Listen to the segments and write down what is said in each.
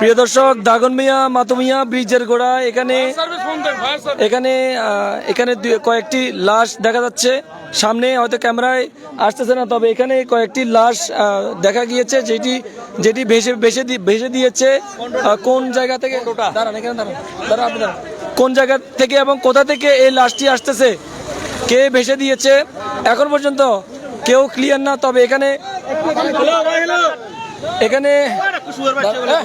প্রিয় দর্শক দাগন মিয়া মাতুমিয়া ব্রিজের গোড়া এখানে এখানে এখানে কয়েকটি লাশ দেখা যাচ্ছে। সামনে হয়তো ক্যামেরায় আসতেছে না তবে এখানে কয়েকটি লাশ দেখা গিয়েছে যেটি যেটি ভেসে ভেসে ভেসে দিয়েছে। কোন জায়গা থেকে দাঁড়ান এখানে দাঁড়ান। দাঁড়ান আপনি দাঁড়ান। কোন জায়গা থেকে এবং কোথা থেকে এই লাশটি আসতেছে? কে ভেসে দিয়েছে? এখন পর্যন্ত কেউ ক্লিয়ার না তবে এখানে এখানে হ্যাঁ।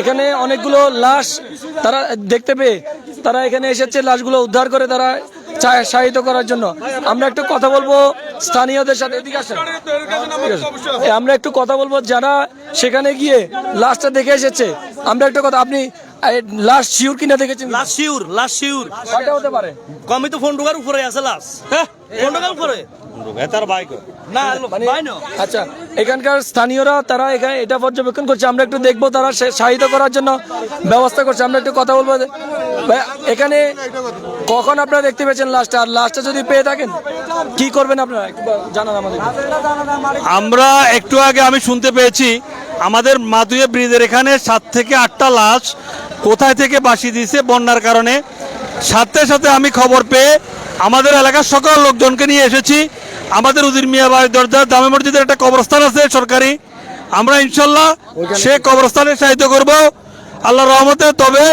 এখানে অনেকগুলো লাশ তারা দেখতে পেয়ে তারা এখানে এসেছে লাশগুলো উদ্ধার করে তারা সাহিত্য করার জন্য। আমরা একটু কথা বলব স্থানীয়দের সাথে এদিকে আসেন। আমরা একটু কথা বলব যারা সেখানে গিয়ে লাশটা দেখে এসেছে। আমরা একটু কথা আপনি লাশ শিওর কিনা দেখেছেন? লাশ শিউর লাশ শিউর। কয়টা হতে পারে? কমই তো ফোন ঢোকার উপরে আছে লাশ। হ্যাঁ ফোন ঢোকার উপরে। না মানে আচ্ছা এখানকার স্থানীয়রা তারা এখানে এটা পর্যবেক্ষণ করছে আমরা একটু দেখব তারা সাহিত্য করার জন্য ব্যবস্থা করছে আমরা একটু কথা বলব। এখানে কখন আপনারা দেখতে পেয়েছেন লাস্টটা আর লাস্টটা যদি পেয়ে থাকেন কি করবেন আপনারা? জানান আমাদের। আমরা একটু আগে আমি শুনতে পেয়েছি আমাদের মাদুয়ে ব্রিজের এখানে সাত থেকে আটটা লাশ কোথায় থেকে বাসি দিয়েছে বন্যার কারণে। সাথে সাথে আমি খবর পেয়ে আমাদের এলাকার সকল লোকজনকে নিয়ে এসেছি। আমাদের উজির মিয়া বাড়ির দরজা দামে মসজিদের একটা কবরস্থান আছে সরকারি। আমরা ইনশাল্লাহ সে কবরস্থানে সাহায্য করব। আল্লাহ রহমতে তবে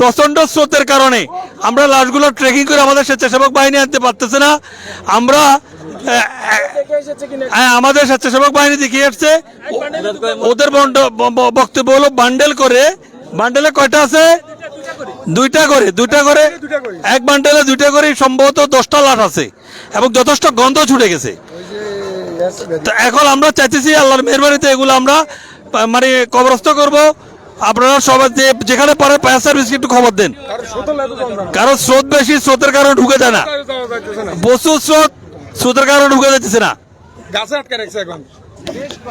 প্রচণ্ড স্রোতের কারণে আমরা লাশগুলো ট্রেকিং করে আমাদের স্বেচ্ছাসেবক বাহিনী আনতে পারতেছে না। আমরা হ্যাঁ আমাদের স্বেচ্ছাসেবক বাহিনী দেখিয়ে আসছে। ওদের বক্তব্য হলো বান্ডেল করে। বান্ডেলে কয়টা আছে? দুইটা করে দুইটা করে এক বান্ডেলে দুইটা করে সম্ভবত দশটা লাশ আছে এবং যথেষ্ট গন্ধ ছুটে গেছে। তো এখন আমরা চাইতেছি আল্লাহর মেহরবানিতে এগুলো আমরা মানে কবরস্থ করব। আপনারা সবাই যে যেখানে পারে ফায়ার সার্ভিসকে একটু খবর দেন। কারণ স্রোত বেশি স্রোতের কারণে ঢুকে যায় না। প্রচুর স্রোত স্রোতের কারণে ঢুকে যাচ্ছে না।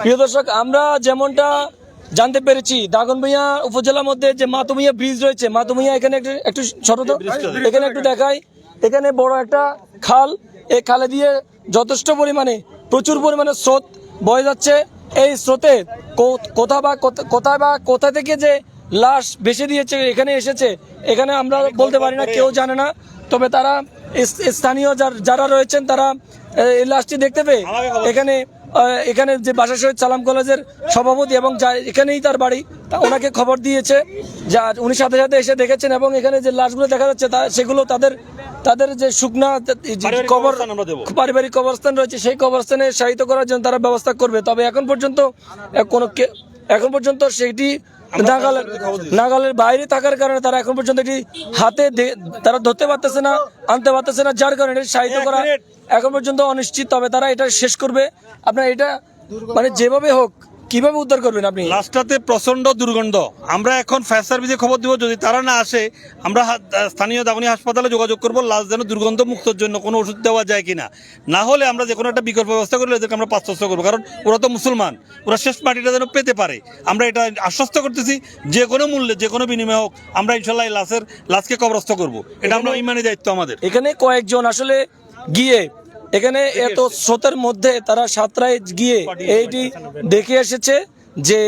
প্রিয় দর্শক আমরা যেমনটা জানতে পেরেছি। দাগনভূঞা উপজেলার মধ্যে যে মাতুমিয়া ব্রিজ রয়েছে মাতুমিয়া এখানে একটু একটু ছোট তো? এখানে একটু দেখাই। এখানে বড় একটা খাল। এই খালে দিয়ে যথেষ্ট পরিমাণে প্রচুর পরিমাণে স্রোত বয়ে যাচ্ছে। এই স্রোতে কোথা বা কোথা- কোথায় বা কোথা থেকে যে লাশ বেশি দিয়েছে এখানে এসেছে এখানে আমরা বলতে পারি না কেউ জানে না। তবে তারা স্থানীয় যার- রয়েছেন তারা এই লাশটি দেখতে পেয়ে এখানে এখানে যে বাসা শহীদ সালাম কলেজের সভাপতি এবং যা- এখানেই তার বাড়ি তা ওনাকে খবর দিয়েছে যা উনি সাথে সাথে এসে দেখেছেন এবং এখানে যে লাশগুলো দেখা যাচ্ছে তা সেগুলো তাদের তাদের যে শুকনা যে কবর। পারিবারিক কবরস্থান রয়েছে সেই কবরস্থানে সাহিত্য করার জন্য তারা ব্যবস্থা করবে তবে এখন পর্যন্ত কোনো কে- এখন পর্যন্ত সেটি নাগালের নাগালের বাইরে থাকার কারণে তারা এখন পর্যন্ত এটি হাতে তারা ধরতে পারতেছে না আনতে পারতেছে না যার কারণে এটি সাহিত্য করা এখন পর্যন্ত অনিশ্চিত। তবে তারা এটা শেষ করবে। আপনার এটা মানে যেভাবে হোক কীভাবে উদ্ধার করবেন আপনি? লাস্টটাতে প্রচণ্ড দুর্গন্ধ। আমরা এখন ফায়ার সার্ভিসে খবর দিব যদি তারা না আসে আমরা স্থানীয় দাগনি হাসপাতালে যোগাযোগ করব লাশ যেন দুর্গন্ধ মুক্তর জন্য কোনো ওষুধ দেওয়া যায় কিনা। না হলে আমরা যে কোনো একটা বিকল্প ব্যবস্থা করলে এদেরকে আমরা পাশ্চস্ত করব কারণ ওরা তো মুসলমান। ওরা শেষ মাটিটা যেন পেতে পারে। আমরা এটা আশ্বস্ত করতেছি যে কোনো মূল্যে যে কোনো বিনিময়ে হোক আমরা ইনশাল্লাহ এই লাশের লাশকে কবরস্থ করব। এটা আমরা ইমানি দায়িত্ব আমাদের। এখানে কয়েকজন আসলে গিয়ে এখানে এত স্রোতের মধ্যে তারা সাতরায় গিয়ে এইটি দেখে এসেছে যে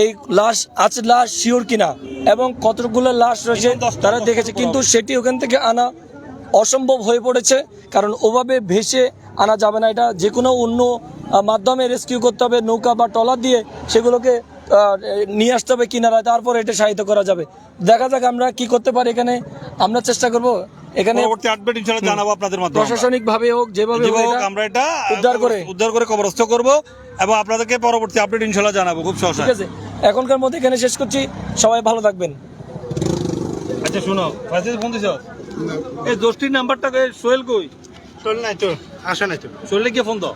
এই লাশ আছে লাশ শিওর কিনা এবং কতগুলো লাশ রয়েছে তারা দেখেছে। কিন্তু সেটি ওখান থেকে আনা অসম্ভব হয়ে পড়েছে কারণ ওভাবে ভেসে আনা যাবে না। এটা যে কোনো অন্য মাধ্যমে রেস্কিউ করতে হবে নৌকা বা ট্রলার দিয়ে সেগুলোকে নিয়ে আসতে হবে কিনারায় তারপর এটা সাহিত্য করা যাবে। দেখা যাক আমরা কি করতে পারি এখানে। আমরা চেষ্টা করব এখানে পরবর্তী আপডেট ইনশাল্লাহ জানাব আপনাদের মাধ্যমে প্রশাসনিক ভাবে হোক যেভাবে হোক আমরা এটা উদ্ধার করে। উদ্ধার করে কবরস্থ করব এবং আপনাদেরকে পরবর্তী আপডেট ইনশাল্লাহ জানাব খুব সহসা ঠিক আছে। এখনকার মধ্যে এখানে শেষ করছি। সবাই ভালো থাকবেন। আচ্ছা শোনো ফাইসিস ফোন দিছ? এই দোস্তির নাম্বারটা কই সোহেল কই? চল নাই তো আসে নাই তো সোহেল কে ফোন দাও।